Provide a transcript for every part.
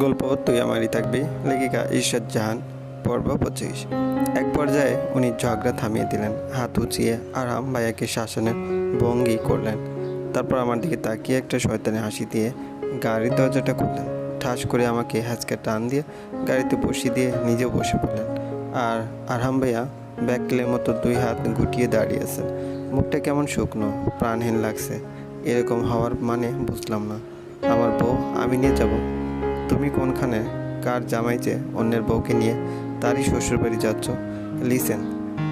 গল্প তুই আমারই থাকবি। লেখিকা ঈশ্বর জাহান, পর্ব পঁচিশ। এক পর্যায়ে উনি ঝগড়া থামিয়ে দিলেন, হাত উঁচিয়ে আরাম ভাইয়াকে শাসনের ভঙ্গি করলেন। তারপর আমার দিকে তাকিয়ে একটা শয়তানে হাসি দিয়ে গাড়ির দরজাটা খুললেন। ঠাস করে আমাকে হ্যাচকে টান দিয়ে গাড়িতে বসিয়ে দিয়ে নিজেও বসে পড়লেন। আর আরহাম ভাইয়া ব্যাকলের মতো দুই হাত গুটিয়ে দাঁড়িয়ে আছেন। মুখটা কেমন শুকনো, প্রাণহীন লাগছে। এরকম হওয়ার মানে বুঝলাম না। আমার বউ, আমি নিয়ে যাব? তুমি কোনখানে? কার জামাই যে অন্যের বউকে নিয়ে তারই শ্বশুর বাড়ি যাচ্ছ? লিসেন,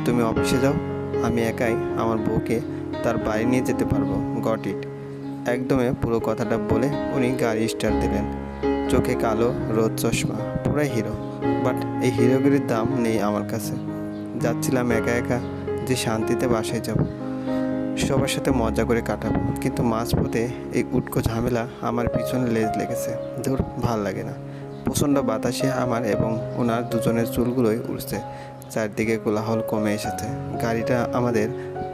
তুমি অফিসে যাও। আমি একাই আমার বউকে তার বাড়ি নিয়ে যেতে পারব। Got it. একদমে পুরো কথাটা বলে উনি গাড়ি স্টার্ট দিলেন। চোখে কালো রোদ চশমা, পুরাই হিরো। বাট এই হিরোগিরির দাম নেই আমার কাছে। যাচ্ছিলাম একা একা যে শান্তিতে বাসায় যাব। সবার সাথে মজা করে কাটাবো। কিন্তু মাঝপথে এই উটকো ঝামেলা আমার পিছনে লেজ লেগেছে। দূর ভালো লাগে না। প্রচণ্ড বাতাসে আমার এবং ওনার দুজনের চুলগুলোই উঠছে চারদিকে কোলাহল কমে এসেছে। গাড়িটা আমাদের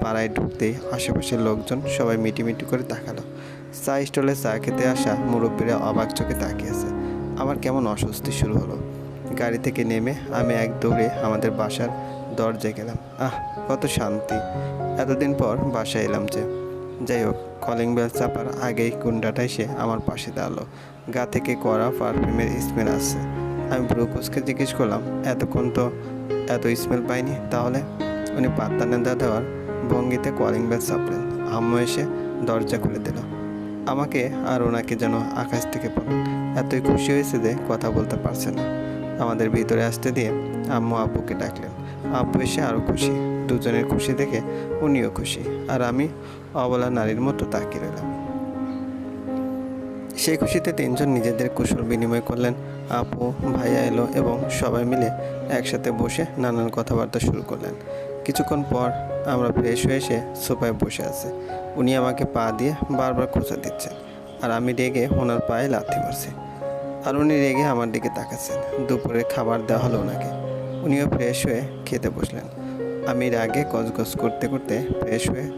পাড়ায় ঢুকতেই আশেপাশের লোকজন সবাই মিটিমিটি করে তাকালো। চা স্টলে চা খেতে আসা মুরব্বীরা অবাক চোখে তাকিয়েছে আমার কেমন অস্বস্তি শুরু হলো। গাড়ি থেকে নেমে আমি এক দৌড়ে আমাদের বাসার দরজায় গেলাম। আহ কত শান্তি। এতদিন পর বাসায় এলাম যে। যাই হোক কলিং বেল চাপার আগেই গুন্ডাটা এসে আমার পাশে দাঁড়াল। গা থেকে কড়া পারফিউমের স্মেল আসছে। আমি ব্রুকোসকে জিজ্ঞেস করলাম, এতক্ষণ তো এত স্মেল পাইনি তাহলে? উনি পাত্তা না দেওয়ার ভঙ্গিতে কলিং বেল চাপলেন। আম্মু এসে দরজা খুলে দিল। আমাকে আর ওনাকে যেন আকাশ থেকে পড়লেন এতই খুশি হয়েছে যে কথা বলতে পারছে না। আমাদের ভিতরে আসতে দিয়ে আম্মু আব্বুকে ডাকলেন। আব্বু এসে আরও খুশি। দুজনের খুশি দেখে উনিও খুশি আর আমি অবলা নারীর মতো তাকিয়ে রইলাম। সেই খুশিতে তিনজন নিজেদের কুশল বিনিময় করলেন। আপু, ভাইয়া এলো এবং সবাই মিলে একসাথে বসে নানান কথাবার্তা শুরু করলেন। কিছুক্ষণ পর আমরা ফ্রেশ হয়ে এসে সোফায় বসে আছি। উনি আমাকে পা দিয়ে বারবার খোঁচা দিচ্ছেন আর আমি রেগে ওনার পায়ে লাথি মারছি। আর উনি রেগে আমার দিকে তাকাচ্ছেন। দুপুরে খাবার দেওয়া হলো ওনাকে। উনিও ফ্রেশ হয়ে খেতে বসলেন। আমি রাগে গজগজ করতে করতে ফ্রেশ হয়ে,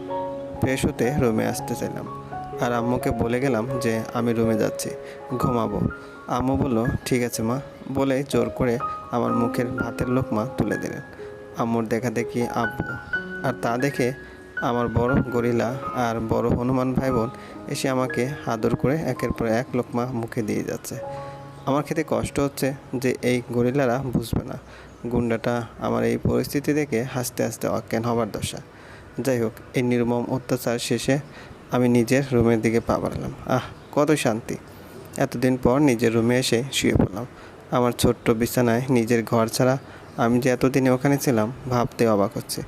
ফ্রেশ হতে রুমে আসতে চাইলাম। আর আম্মুকে বলে গেলাম যে, আমি রুমে যাচ্ছি, ঘুমাবো। আম্মু বলল, ঠিক আছে মা। বলে জোর করে আমার মুখের ভাতের লোকমা তুলে দিলেন। আম্মুর দেখা দেখি আব্বু। আর তা দেখে আমার বড় গরিলা আর বড় হনুমান ভাই বোন এসে আমাকে আদর করে একের পর এক লোকমা মুখে দিয়ে যাচ্ছে। আমার খেতে কষ্ট হচ্ছে যে, এই গরিলারা বুঝবে না। গুন্ডাটা আমার এই পরিস্থিতি দেখে হাসতে হাসতে অজ্ঞান হবার দশা। যাই হোক, এই নির্মম অত্যাচার শেষে আমি নিজের রুমের দিকে পা বাড়ালাম। আহ, কত শান্তি। এতদিন পর নিজের রুমে এসে শুয়ে পড়লাম। আমার ছোট্ট বিছানায় নিজের ঘর ছাড়া আমি যে এতদিনে ওখানে ছিলাম, ভাবতে অবাক হচ্ছে।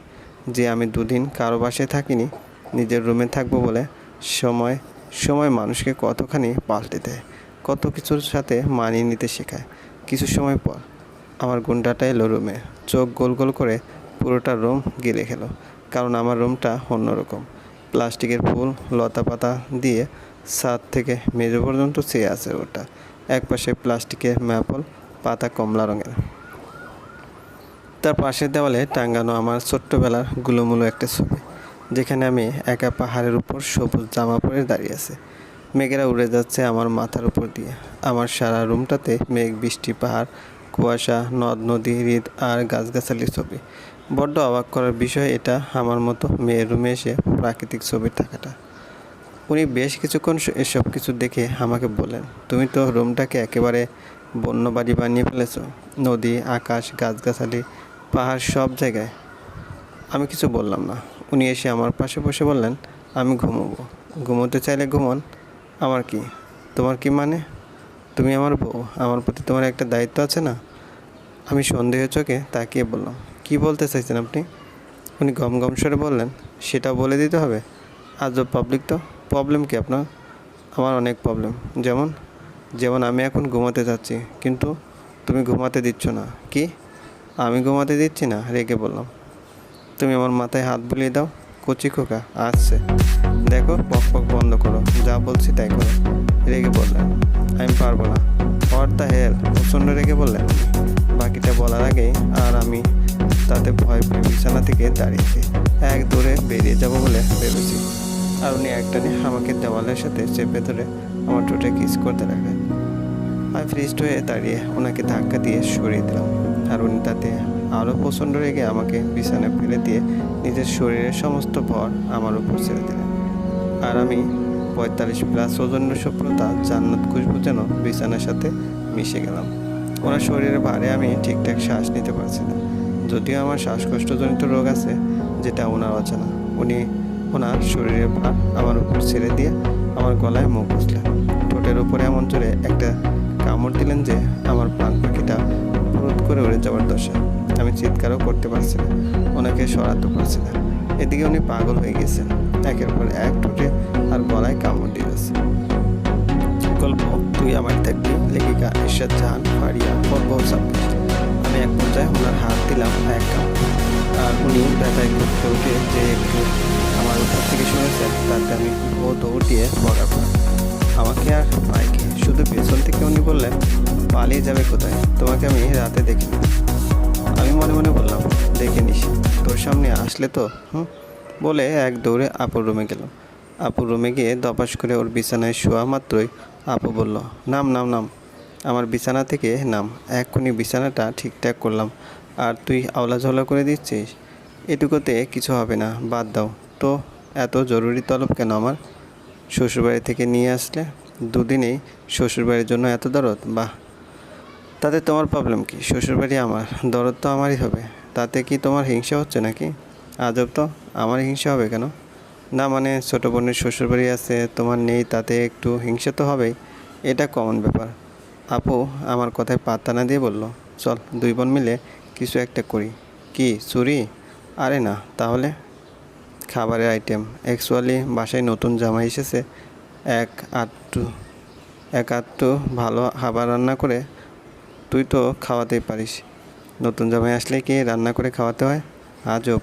যে আমি দুদিন কারও বাসায় থাকিনি, নিজের রুমে থাকব বলে সময় সময় মানুষকে কতখানি পাল্টে দেয়, কত কিছুর সাথে মানিয়ে নিতে শেখায়। কিছু সময় পর আমার গুন্ডাটা এলো রুমে। চোখ গোল গোল করে পুরোটা রুম গিলে খেলো, কারণ আমার রুমটা অন্যরকম। প্লাস্টিকের ফুল, লতা পাতা দিয়ে ছাদ থেকে মেঝে পর্যন্ত চেয়ে আছে ওটা। একপাশে প্লাস্টিকের ম্যাপল, পাতা কমলা রঙের। তার পাশের দেওয়ালে টাঙ্গানো আমার ছোট্টবেলার গুলোমুলো একটা ছবি, যেখানে আমি একা পাহাড়ের উপর সবুজ জামা পরে দাঁড়িয়ে আছে। মেঘেরা উড়ে যাচ্ছে আমার মাথার উপর দিয়ে। আমার সারা রুমটাতে মেঘ, বৃষ্টি, পাহাড় কুয়াশা, নদ, নদী, হৃদ আর গাছগাছালির ছবি। বড্ড অবাক করার বিষয় এটা আমার মতো মেয়ের রুমে এসে প্রাকৃতিক ছবি থাকাটা। উনি বেশ কিছুক্ষণ এসব কিছু দেখে আমাকে বললেন, তুমি তো রুমটাকে একেবারে বন্য বাড়ি বানিয়ে ফেলেছো। নদী, আকাশ, গাছগাছালি, পাহাড় সব জায়গায়। আমি কিছু বললাম না। উনি এসে আমার পাশে বসে বললেন, আমি ঘুমোবো। ঘুমোতে চাইলে ঘুমন। আমার কি? তোমার কি মানে? তুমি আমার বউ। আমার প্রতি তোমার একটা দায়িত্ব আছে না? আমি সন্দেহ চোখে তাকিয়ে বললাম, কি বলতে চাইছেন আপনি? উনি গম গম সরে বললেন, সেটা বলে দিতে হবে। আজব পাবলিক তো। প্রবলেম কি আপনার? আমার অনেক প্রবলেম যেমন? যেমন আমি এখন ঘুমাতে যাচ্ছি, কিন্তু তুমি ঘুমাতে দিচ্ছ না। কি? আমি ঘুমাতে দিচ্ছি না, রেগে বললাম। তুমি আমার মাথায় হাত বুলিয়ে দাও। কচি খোকা, আসছে। দেখো, পক পক বন্ধ করো, যা বলছি তাই করো। রেগে বললেন আমি পারব না। হোয়াট দ্য হেল প্রচণ্ড রেগে বললেন বাকিটা বলার আগে আর আমি তাতে ভয় পেয়ে বিছানা থেকে দাঁড়িয়েছি এক দূরে বেরিয়ে যাব বলে ভেবেছি। আর উনি একটানে আমাকে দেওয়ালের সাথে চেপে ধরে আমার ঠোঁটে কিস করতে লাগলেন। আমি ফ্রিস্ট হয়ে দাঁড়িয়ে ওনাকে ধাক্কা দিয়ে সরিয়ে দিলাম। আর উনি তাতে আরও প্রচণ্ড রেগে আমাকে বিছানায় ফেলে দিয়ে নিজের শরীরের সমস্ত ভর আমার উপর ছেড়ে দিলেন। আর আমি পঁয়তাল্লিশ প্লাস ওজন্য সভ্যতা জান্নাত খুশবু যেন বিছানার সাথে মিশে গেলাম। ওনার শরীরের ভারে আমি ঠিকঠাক শ্বাস নিতে পারছি না যদিও আমার শ্বাসকষ্টজনিত রোগ আছে, যেটা ওনার অচেনা উনি ওনার শরীরের ভার আমার উপর ছেড়ে দিয়ে আমার গলায় মুখ বসলেন ঠোঁটের উপরে এমন জোরে একটা কামড় দিলেন যে আমার প্রাণ পাখিটা পুরুত করে উড়ে যাওয়ার দশা আমি চিৎকারও করতে পারছি না ওনাকে সরাতে পারছি না এদিকে উনি পাগল হয়ে গেছেন, একের পর এক ঠোঁটে আর গলায় কামড় দিয়ে যাচ্ছে। গল্প তুই আমার থাকবি লেখিকা ঈশ্বর জাহান ফারিয়া, পর্ব ছাব্বিশ। আমি এক পর্যায়ে ওনার হাত দিলাম এক কামড়। আর উনি ব্যথায় ঘুরতে উঠে যে একটু আমার উপর থেকে শুনেছেন, তাতে আমি ও দৌড় দিয়ে বগা আমাকে আর মাইকে, শুধু পেছন থেকে উনি বললেন, পালিয়ে যাবে কোথায়? তোমাকে আমি রাতে দেখিনি। আমি মনে মনে বললাম, দেখে নিস, তোর সামনে আসলে তো, হুম? বলে এক দৌড়ে আপুর রুমে গেলাম আপুর রুমে গিয়ে দপাস করে ওর বিছানায় শোয়া মাত্রই আপু বলল, নাম নাম নাম, আমার বিছানা থেকে নাম, এক্ষুনি বিছানাটা ঠিকঠাক করলাম, আর তুই আওলা ঝওলা করে দিচ্ছিস? এটুকুতে কিছু হবে না, বাদ দাও। তো এত জরুরি তলব কেন আমার? শ্বশুরবাড়ি থেকে নিয়ে আসলে? দুদিনেই শ্বশুরবাড়ির জন্য এত দরদ? বাহ তাতে তোমার প্রবলেম কি? শ্বশুরবাড়ি আমার, দরদ তো আমারই হবে। তাতে কি তোমার হিংসা হচ্ছে নাকি? আজব তো, আমার হিংসা হবে কেন? না মানে ছোটো বোনের শ্বশুরবাড়ি আছে, তোমার নেই, তাতে একটু হিংসা তো হবেই। এটা কমন ব্যাপার। আপু আমার কথায় পাত্তা না দিয়ে বলল, চল দুই বোন মিলে কিছু একটা করি। কি, চুরি? আরে না, তাহলে? খাবারের আইটেম অ্যাকচুয়ালি বাসায় নতুন জামা এসেছে, এক আটটু এক আধটু ভালো খাবার রান্না করে তুই তো খাওয়াতেই পারিস। নতুন জামাই আসলে কি রান্না করে খাওয়াতে হয়? আজব।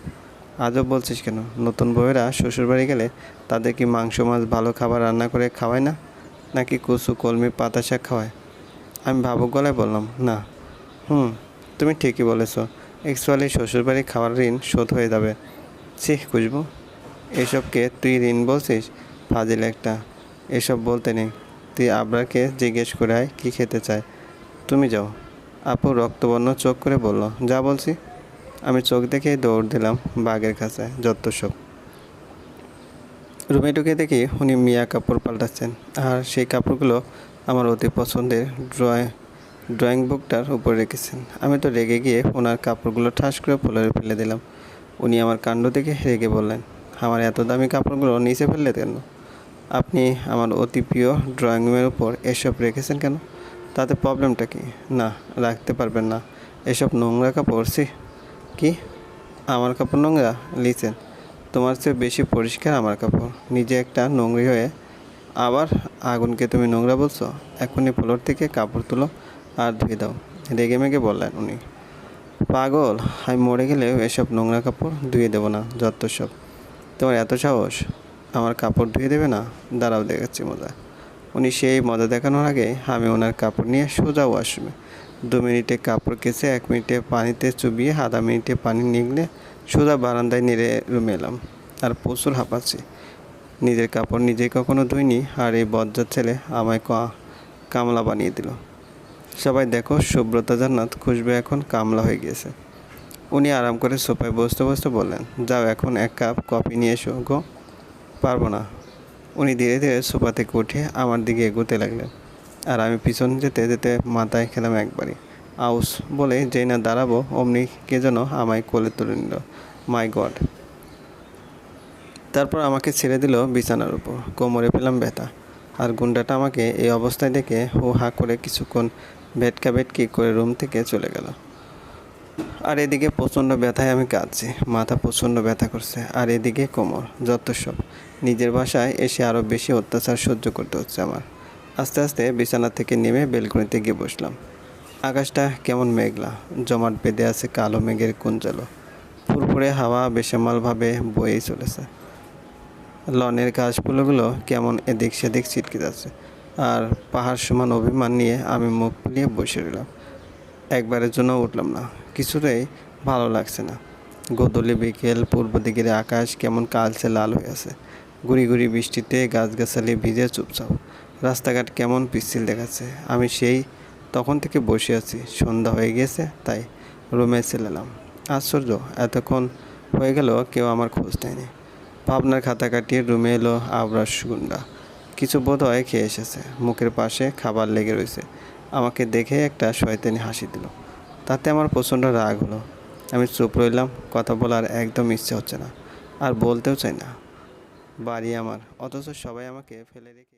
আজব বলছিস কেন? নতুন বউয়েরা শ্বশুরবাড়ি গেলে তাদের কি মাংস মাছ ভালো খাবার রান্না করে খাওয়ায় না? নাকি কুচু, কলমি, পাতা শাক খাওয়ায়? আমি ভাবুক গলায় বললাম, না। হুম, তুমি ঠিকই বলেছ। অ্যাকচুয়ালি শ্বশুরবাড়ি খাওয়ার ঋণ শোধ হয়ে যাবে। ছি, খুশবু। এসবকে তুই ঋণ বলছিস? ফাজিল একটা। এসব বলতে নেই। তুই আবরারকে জিজ্ঞেস করে আয় কী খেতে চায়। তুমি যাও। আপু রক্তবর্ণ চোখ করে বলল, যা বলছি। আমি চোখ দেখে দৌড় দিলাম বাঘের কাছে, যত সব। রুমে ঢুকে দেখি উনি মিয়া কাপড় পাল্টাচ্ছেন, আর সেই কাপড়গুলো আমার অতি পছন্দের ড্রয়িং ড্রয়িং বুকটার উপর রেখেছেন। আমি তো রেগে গিয়ে ওনার কাপড়গুলো ঠাস করে ফোলারে ফেলে দিলাম। উনি আমার কাণ্ড দেখে রেগে বললেন, আমার এত দামি কাপড়গুলো নিচে ফেললে কেন? আপনি আমার অতি প্রিয় ড্রয়িং রুমের উপর এসব রেখেছেন কেন? তাতে প্রবলেমটা কি? না, রাখতে পারবেন না। এসব নোংরা কাপড় সি কি? আমার কাপড় নোংরা? লিখেন তোমার চেয়ে বেশি পরিষ্কার আমার কাপড়। নিজে একটা নোংরি হয়ে আবার আগুনকে তুমি নোংরা বলছো? এখনই ফ্লোর থেকে কাপড় তুলো আর ধুয়ে দাও। রেগে মেগে বললেন উনি। পাগল, আমি মরে গেলেও এসব নোংরা কাপড় ধুয়ে দেবো না, যত সব। তোমার এত সাহস? আমার কাপড় ধুয়ে দেবে না? দাঁড়াও দেখাচ্ছি মজা। উনি সেই মজা দেখানোর আগে আমি ওনার কাপড় নিয়ে সোজা ওয়াশরুমে। দু মিনিটে কাপড় কেচে, এক মিনিটে পানিতে চুবিয়ে, আধা মিনিটে পানি নিগলে সোজা বারান্দায় নেড়ে রুমে এলাম। আর প্রচুর হাঁপাচ্ছি। নিজের কাপড় নিজেই কখনো ধুইনি, আর এই বজ্জার ছেলে আমায় কামলা বানিয়ে দিল। সবাই দেখো, সুব্রতা জান্নাত খুশবে এখন কামলা হয়ে গিয়েছে। উনি আরাম করে সোফায় বসতে বসতে বললেন, যাও এখন এক কাপ কফি নিয়ে এসো গো। পারব না। উনি ধীরে ধীরে সোফা থেকে উঠে আমার দিকে এগোতে লাগলেন। আর আমি পিছন যেতে যেতে মাথায় খেলাম একবারই। আউস বলে যেই না দাঁড়াবো, অমনি কে যেন আমায় কোলে তুলে নিল। My God. তারপর আমাকে ছেড়ে দিল বিছানার উপর। কোমরে পেলাম ব্যথা। আর গুন্ডাটা আমাকে এই অবস্থায় দেখে হো হা করে কিছুক্ষণ ভেটকা ভেটকি করে রুম থেকে চলে গেল। আর এদিকে প্রচণ্ড ব্যথায় আমি কাঁদছি। মাথা প্রচণ্ড ব্যথা করছে। আর এদিকে কোমর, যত সব। নিজের বাসায় এসে আরও বেশি অত্যাচার সহ্য করতে হচ্ছে আমার। আস্তে আস্তে বিছানা থেকে নেমে বেলকনিতে গিয়ে বসলাম। আকাশটা কেমন মেঘলা, জমাট বেঁধে আছে কালো মেঘের কুঞ্জালো। ফুরফুরে হাওয়া বেসামালভাবে বয়েই চলেছে। লনের গাছগুলোগুলো কেমন এদিক সেদিক ছিটকে যাচ্ছে। আর পাহাড় সমান অভিমান নিয়ে আমি মুখ ফুলিয়ে বসে রইলাম। একবারের জন্য উঠলাম না, কিছুতেই ভালো লাগছে না। গোদলি বিকেল, পূর্ব দিকের আকাশ কেমন কালচে লাল হয়ে আছে। গুড়ি গুড়ি বৃষ্টিতে গাছগাছালি ভিজে চুপচাপ। রাস্তাঘাট কেমন পিচ্ছিল দেখাচ্ছে। আমি সেই তখন থেকে বসে আছি। সন্ধ্যা হয়ে গিয়েছে তাই রুমে চলে এলাম আশ্চর্য, এতক্ষণ হয়ে গেল, কেউ আমার খোঁজ নেয়নি। ভাবনার খাতা কাটিয়ে রুমে এলো আবরার গুন্ডা কিছু বোধ হয় খেয়ে এসেছে। মুখের পাশে খাবার লেগে রয়েছে। আমাকে দেখে একটা শয়তানি হাসি দিল। তাতে আমার প্রচণ্ড রাগ হলো। আমি চুপ রইলাম। কথা বলার একদম ইচ্ছে হচ্ছে না। আর বলতেও চাই না। বাড়ি আমার। অথচ সবাই আমাকে ফেলে রেখে